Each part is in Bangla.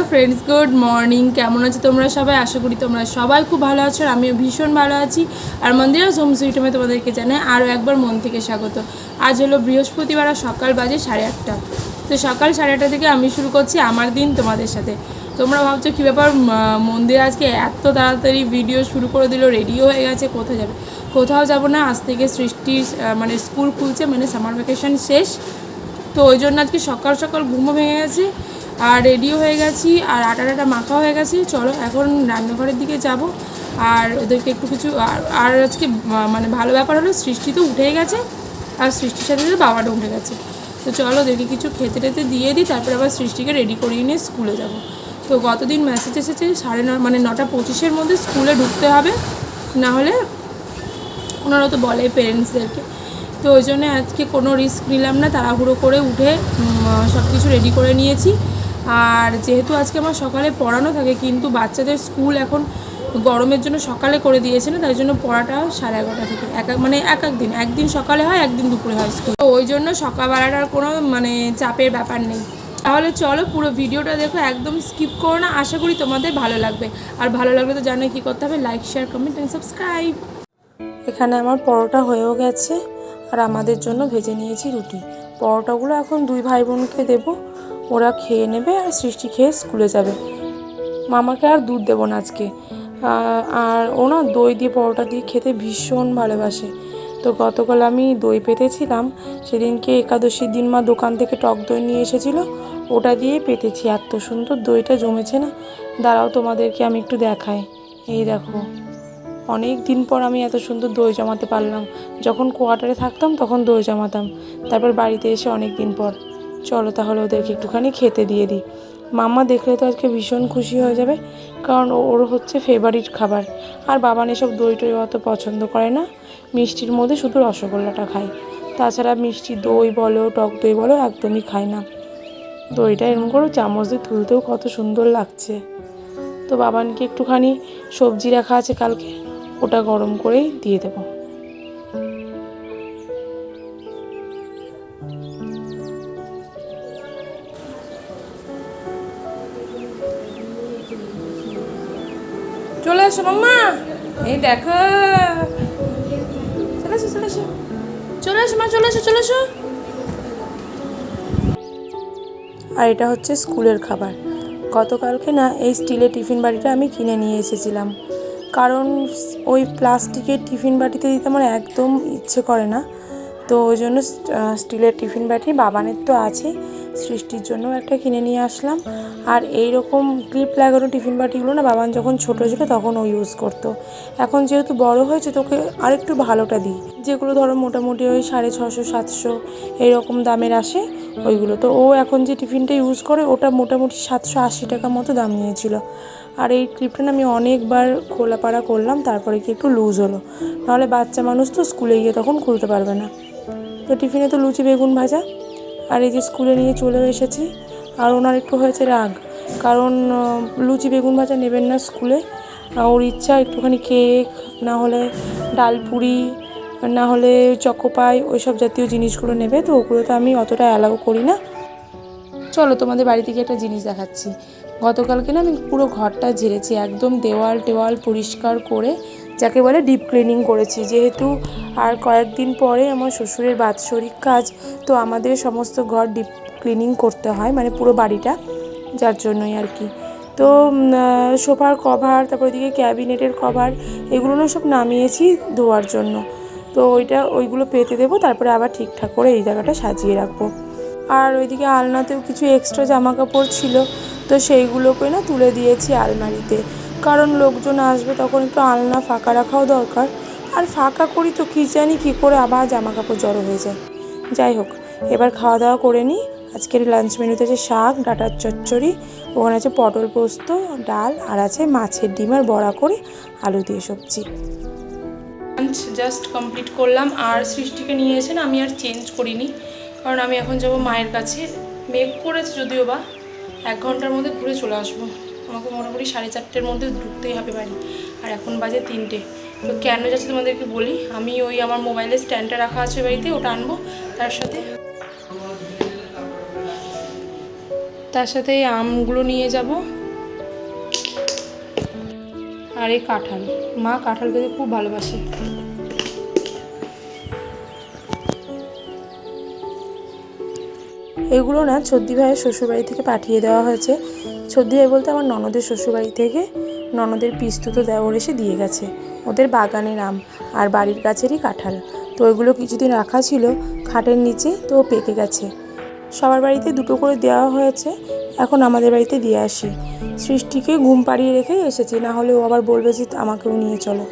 হ্যালো ফ্রেন্ডস গুড মর্নিং কেমন আছো তোমরা সবাই? আশা করি তোমরা সবাই খুব ভালো আছো আর আমিও ভীষণ ভালো আছি। আর মন্দিরা হোম সুইটমে তোমাদেরকে জানাই আরও একবার মন থেকে স্বাগত। আজ হলো বৃহস্পতিবার আর সকাল বাজে সাড়ে আটটা। তো সকাল সাড়ে আটটা থেকে আমি শুরু করছি আমার দিন তোমাদের সাথে। তোমরা ভাবছ কী ব্যাপার? মন্দির আজকে এত তাড়াতাড়ি ভিডিও শুরু করে দিল রেডিও হয়ে গেছে, কোথায় যাবে? কোথাও যাব না, আজ থেকে সৃষ্টির মানে স্কুল খুলছে মানে সামার ভ্যাকেশন শেষ। তো ওই জন্য আজকে সকাল সকাল ঘুমও ভেঙে গেছে। আর রেডিও হয়ে গেছি, আর আটা টাটা মাখা হয়ে গেছে। চলো এখন রান্নাঘরের দিকে যাব। আর ওদেরকে একটু কিছু, আর- আর আজকে মানে ভালো ব্যাপার হলো সৃষ্টি তো উঠেই গেছে। আর সৃষ্টির সাথে সাথে বাবাটা উঠে গেছে। তো চলো ওদেরকে কিছু খেতে টেতে দিয়ে দিই, তারপরে আবার সৃষ্টিকে রেডি করিয়ে নিয়ে স্কুলে যাব। তো গতদিন মেসেজ এসেছে সাড়ে ন মানে নটা পঁচিশের মধ্যে স্কুলে ঢুকতে হবে। না হলে ওনারা তো বলে পেরেন্টসদেরকে তো ওই জন্য আজকে কোনো রিস্ক নিলাম না, তাড়াহুড়ো করে উঠে সব কিছু রেডি করে নিয়েছি। আর যেহেতু আজকে আমার সকালে পড়ানো থাকে, কিন্তু বাচ্চাদের স্কুল এখন গরমের জন্য সকালে করে দিয়েছে না, তাই জন্য পড়াটা সাড়ে এগারোটা থেকে এক মানে এক এক দিন, একদিন সকালে হয়, একদিন দুপুরে হয় স্কুল। তো ওই জন্য সকালবেলাটার কোনো মানে চাপের ব্যাপার নেই। তাহলে চলো পুরো ভিডিওটা দেখো, একদম স্কিপ করো না, আশা করি তোমাদের ভালো লাগবে। আর ভালো লাগলে তো জানো কী করতে হবে like share comment and subscribe এখানে আমার পরোটা হয়েও গেছে, আর আমাদের জন্য ভেজে নিয়েছি রুটি। পরোটাগুলো এখন দুই ভাই বোনকে দেব। ওরা খেয়ে নেবে আর সৃষ্টি খেয়ে স্কুলে যাবে। মামাকে আর দুধ দেবো না আজকে। আর ও না দই দিয়ে পরোটা দিয়ে খেতে ভীষণ ভালোবাসে। তো গতকাল আমি দই পেতেছিলাম, সেদিনকে একাদশীর দিন মা দোকান থেকে টক দই নিয়ে এসেছিল, ওটা দিয়ে পেতেছি। এত সুন্দর দইটা জমেছে না। দাঁড়াও তোমাদেরকে আমি একটু দেখাই। এই দেখো, অনেক দিন পর আমি এত সুন্দর দই জমাতে পারলাম। যখন কোয়ার্টারে থাকতাম তখন দই জমাতাম। তারপর বাড়িতে এসে অনেক দিন পর। চলো তাহলে ওদেরকে একটুখানি খেতে দিয়ে দিই। মাম্মা দেখলে তো আজকে ভীষণ খুশি হয়ে যাবে, কারণ ওর হচ্ছে ফেভারিট খাবার। আর বাবান এসব দই টই অত পছন্দ করে না, মিষ্টির মধ্যে শুধু রসগোল্লাটা খায়। তাছাড়া মিষ্টি দই বলো, টক দই বলো, একদমই খায় না। দইটা এরকম করে চামচ দিয়ে তুলতেও কত সুন্দর লাগছে। তো বাবানকে একটুখানি সবজি রাখা আছে কালকে, ওটা গরম করেই দিয়ে দেবো। চলে আসো মাম্মা। এই দেখো। চলে আসো চলে আসো। চলে আসো মা, চলে আসো চলে আসো। আর এটা হচ্ছে স্কুলের খাবার। গতকালকে না এই স্টিলের টিফিন বাটিটা আমি কিনে নিয়ে এসেছিলাম। কারণ ওই প্লাস্টিকের টিফিন বাটিতে দিতে আমার একদম ইচ্ছে করে না। তো ওই জন্য স্টিলের টিফিন বাটি বাবানের তো আছে। সৃষ্টির জন্য একটা কিনে নিয়ে আসলাম। আর এই রকম ক্লিপ লাগানো টিফিন বাটিগুলো না বাবান যখন ছোটো ছিল তখন ও ইউজ করতো। এখন যেহেতু বড় হয়েছে তোকে আরেকটু ভালোটা দিই। যেগুলো ধরো মোটামুটি ওই সাড়ে ছশো সাতশো এইরকম দামের আসে, ওইগুলো। তো ও এখন যে টিফিনটা ইউজ করে ওটা মোটামুটি সাতশো আশি টাকা মতো দাম নিয়েছিল। আর এই ক্লিপটা আমি অনেকবার খোলাপাড়া করলাম, তারপরে কি একটু লুজ হলো। নাহলে বাচ্চা মানুষ তো স্কুলে গিয়ে তখন খুলতে পারবে না। তো টিফিনে তো লুচি, বেগুন ভাজা। আর এই যে স্কুলে নিয়ে চলেও এসেছি। আর ওনার একটু হয়েছে রাগ। কারণ লুচি, বেগুন ভাজা নেবেন না স্কুলে। ওর ইচ্ছা একটুখানি কেক, না হলে ডাল পুরি, না হলে চকোপাই ওইসব জাতীয় জিনিসগুলো নেবে। তো ওগুলো তো আমি অতটা অ্যালাউ করি না। চলো, তোমাদের বাড়ি থেকে একটা জিনিস দেখাচ্ছি। গতকালকে না আমি পুরো ঘরটা ঝেড়েছি। একদম দেওয়াল টেওয়াল পরিষ্কার করে যাকে বলে ডিপ ক্লিনিং করেছি। যেহেতু আর কয়েকদিন পরে আমার শ্বশুরের বাৎসরিক কাজ, তো আমাদের সমস্ত ঘর ডিপ ক্লিনিং করতে হয় মানে পুরো বাড়িটা, যার জন্যই আর কি। তো সোফার কভার তারপর ওইদিকে ক্যাবিনেটের কভার এগুলো না সব নামিয়েছি ধোয়ার জন্য। তো ওইটা, ওইগুলো পেতে দেবো, তারপরে আবার ঠিকঠাক করে এই জায়গাটা সাজিয়ে রাখব। আর ওইদিকে আলনাতেও কিছু এক্সট্রা জামা কাপড় ছিল, তো সেইগুলোকে না তুলে দিয়েছি আলমারিতে। কারণ লোকজন আসবে তখন একটু আলনা ফাঁকা রাখাও দরকার। আর ফাঁকা করি তো কী জানি কী করে আবার জামা কাপড় জড়ো হয়ে যায়। যাই হোক, এবার খাওয়া দাওয়া করে নিই। আজকের লাঞ্চ মেনুতে আছে শাক, ডাটার চচ্চড়ি, ওখানে আছে পটল পোস্ত, ডাল, আর আছে মাছের ডিম আর বড়া করে আলু দিয়ে সবজি। লাঞ্চ জাস্ট কমপ্লিট করলাম। আর সৃষ্টিকে নিয়ে এসে আমি আর চেঞ্জ করিনি। কারণ আমি এখন যাব মায়ের কাছে। মেঘ করেছে যদিও বা, এক ঘণ্টার মধ্যে ঘুরে চলে আসব। আমাকে মোটামুটি সাড়ে চারটের মধ্যে ঢুকতেই হবে বাড়ি। আর এখন বাজে তিনটে। তো কেন যাচ্ছে তোমাদেরকে বলি? আমি ওই আমার মোবাইলের স্ট্যান্ডটা রাখা আছে বাড়িতে, ওটা আনব। তার সাথে তার সাথে আমগুলো নিয়ে যাব। আর এই কাঁঠাল। মা কাঁঠাল খেতে খুব ভালোবাসে। এগুলো না ছদ্দি ভাইয়ের শ্বশুরবাড়ি থেকে পাঠিয়ে দেওয়া হয়েছে। ছদ্দি ভাই বলতে আমার ননদের শ্বশুরবাড়ি থেকে ননদের পিস্তুত দেওয়ার এসে দিয়ে গেছে। ওদের বাগানের আম আর বাড়ির গাছেরই কাঁঠাল। তো ওইগুলো কিছুদিন রাখা ছিল, খাটের নিচে তো পেকে গেছে। সবার বাড়িতে দুটো করে দেওয়া হয়েছে, এখন আমাদের বাড়িতে দিয়ে আসি। সৃষ্টিকে ঘুম পাড়িয়ে রেখে এসেছি, না হলে ও আবার বলবে যে আমাকেও নিয়ে চলো।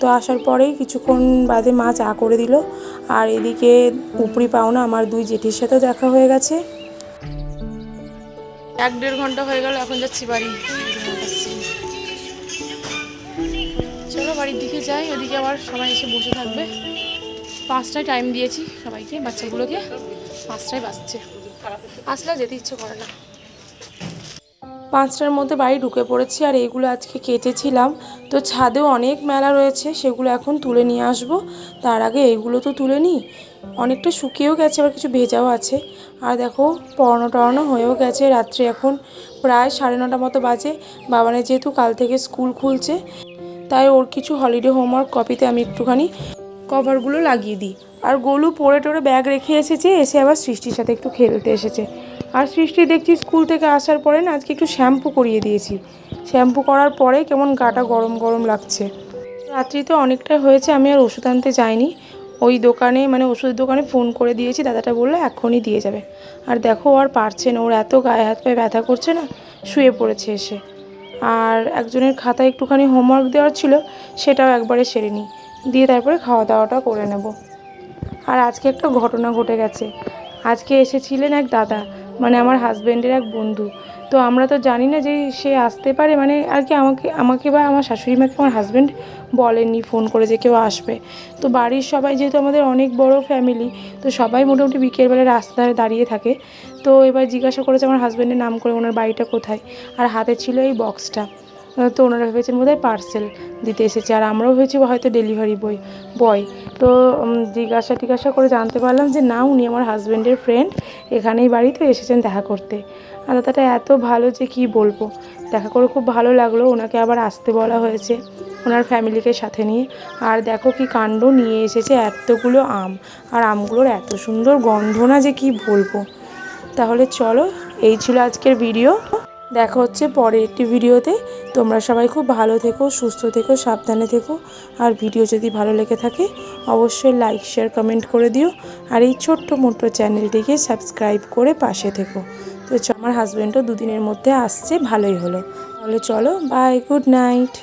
তো আসার পরেই কিছুক্ষণ বাদে মা চা করে দিল। আর এদিকে উপরি পাওনা আমার দুই জেঠির সাথেও দেখা হয়ে গেছে। এক দেড় ঘণ্টা হয়ে গেল, এখন যাচ্ছি বাড়ি। চলো বাড়ির দিকে যাই, ওদিকে আবার সবাই এসে বসে থাকবে। পাঁচটায় টাইম দিয়েছি সবাইকে, বাচ্চাগুলোকে, পাঁচটায় বাজছে। আসলে যেতে ইচ্ছে করে না। পাঁচটার মধ্যে বাড়ি ঢুকে পড়েছি আর এইগুলো আজকে কেটেছিলাম। তো ছাদেও অনেক মেলা রয়েছে, সেগুলো এখন তুলে নিয়ে আসব। তার আগে এইগুলো তো তুলে নিই অনেকটা শুকিয়েও গেছে, আবার কিছু ভেজাও আছে। আর দেখো পড়ানো টড়ানো হয়েও গেছে। রাত্রে এখন প্রায় সাড়ে নটা মতো বাজে। বাবানের যেহেতু কাল থেকে স্কুল খুলছে, তাই ওর কিছু হলিডে হোমওয়ার্ক কপিতে আমি একটুখানি কভারগুলো লাগিয়ে দিই। আর গোলু পরে টোরে ব্যাগ রেখে এসেছে, এসে আবার সৃষ্টির সাথে একটু খেলতে এসেছে। আর সৃষ্টি দেখছি স্কুল থেকে আসার পরে না আজকে একটু শ্যাম্পু করিয়ে দিয়েছি। শ্যাম্পু করার পরে কেমন গাটা গরম গরম লাগছে। রাত্রিতে অনেকটাই হয়েছে, আমি আর ওষুধ আনতে যাইনি। ওই দোকানে মানে ওষুধের দোকানে ফোন করে দিয়েছি, দাদাটা বলল এখনই দিয়ে যাবে। আর দেখো আর পারছে না, ওর এত গায়ে হাত পায়ে ব্যথা করছে না, শুয়ে পড়েছে এসে। আর একজনের খাতায় একটুখানি হোমওয়ার্ক দেওয়ার ছিল, সেটাও একবারে সেরে নিই। দিয়ে তারপরে খাওয়া দাওয়াটা করে নেব। আর আজকে একটা ঘটনা ঘটে গেছে। আজকে এসেছিলেন এক দাদা মানে আমার হাজব্যান্ডের এক বন্ধু। তো আমরা তো জানি না যে সে আসতে পারে মানে আর কি আমাকে আমাকে বা আমার শাশুড়ি মাকে আমার হাজব্যান্ড বলেননি ফোন করে যে কেউ আসবে। তো বাড়ির সবাই যেহেতু আমাদের অনেক বড় ফ্যামিলি তো সবাই মোটামুটি বিকেলবেলা রাস্তায় দাঁড়িয়ে থাকে। তো এবার জিজ্ঞাসা করেছে আমার হাজব্যান্ডের নাম করে, ওনার বাড়িটা কোথায়? আর হাতে ছিল এই বক্সটা তো ওনারা ভেবেছেন বোধহয় পার্সেল দিতে এসেছে। আর আমরাও ভেবেছি হয়তো ডেলিভারি বই বয় তো জিজ্ঞাসা টিজ্ঞাসা করে জানতে পারলাম যে, না, উনি আমার হাজব্যান্ডের ফ্রেন্ড এখানেই বাড়িতে এসেছেন দেখা করতে। আর দাদাটা এত ভালো যে কি বলব? দেখা করে খুব ভালো লাগল। ওনাকে আবার আসতে বলা হয়েছে ওনার ফ্যামিলিকে সাথে নিয়ে। আর দেখো কি কাণ্ড নিয়ে এসেছে এতগুলো আম। আর আমগুলোর এত সুন্দর গন্ধ না যে কি বলব? তাহলে চলো, এই ছিল আজকের ভিডিও দেখা হচ্ছে পরে একটি ভিডিওতে। তোমরা সবাই খুব ভালো থেকো, সুস্থ থেকো, সাবধানে থেকো। আর ভিডিও যদি ভালো লেগে থাকে, অবশ্যই লাইক শেয়ার কমেন্ট করে দিও। আর এই ছোট্ট মোট্ট চ্যানেলটিকে সাবস্ক্রাইব করে পাশে থেকো। তো আমার হাজব্যান্ডও দুদিনের মধ্যে আসছে, ভালোই হলো। তাহলে চলো বাই গুড নাইট